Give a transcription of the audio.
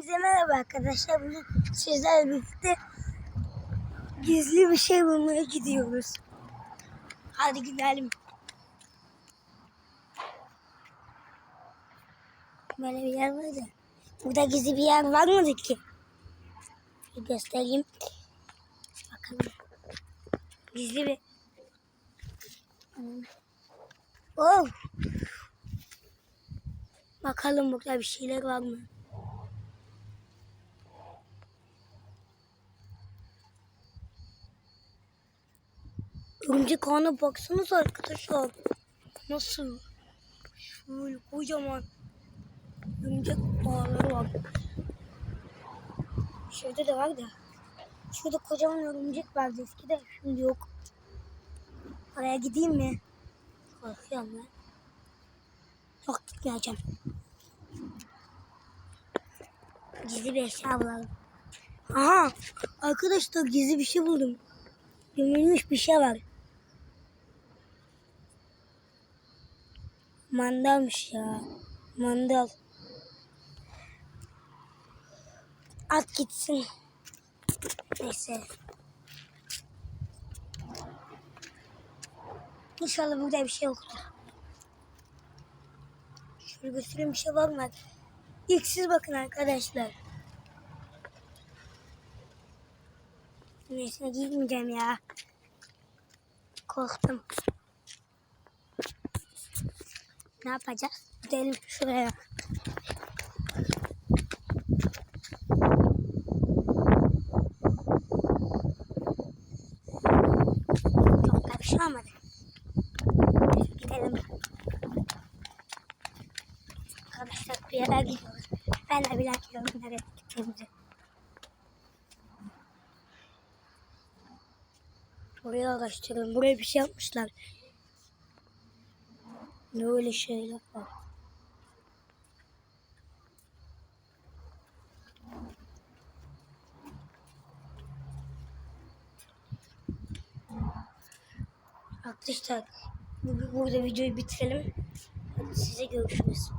Hepinize merhaba arkadaşlar. Bugün sizlerle birlikte gizli bir şey bulmaya gidiyoruz. Hadi gidelim. Böyle bir yer var da. Burada gizli bir yer var mıdır ki? Bir göstereyim. Bakalım. Gizli bir... Oh! Bakalım burada bir şeyler var mı? Örümcek ağına baksanıza arkadaşlar. Nasıl? Şöyle kocaman örümcek ağları var. Şurada da var da. Şurada kocaman örümcek vardı eskiden. Şimdi yok. Oraya gideyim mi? Korkuyorum ben. Yok gitmeyeceğim. Gizli bir eşya bulalım. Aha! Arkadaşlar gizli bir şey buldum. Gömülmüş bir şey var. Mandalmış ya. Mandal. At gitsin. Neyse. İnşallah burada bir şey yoktur. Şöyle göstereyim bir şey var mı? İlk siz bakın arkadaşlar. Neyse giymeyeceğim ya. Korktum. Ne yapacağız? Gidelim şuraya. Çok da bir şey olmadı. Gidelim. Arkadaşlar bir yere gidiyoruz. Ben de bilmiyorum nereye gittiğimizi. Buraya araştırın. Buraya bir şey yapmışlar. Ne öyle şeyler var. Arkadaşlar bu- burada videoyu bitirelim. Hadi size görüşürüz.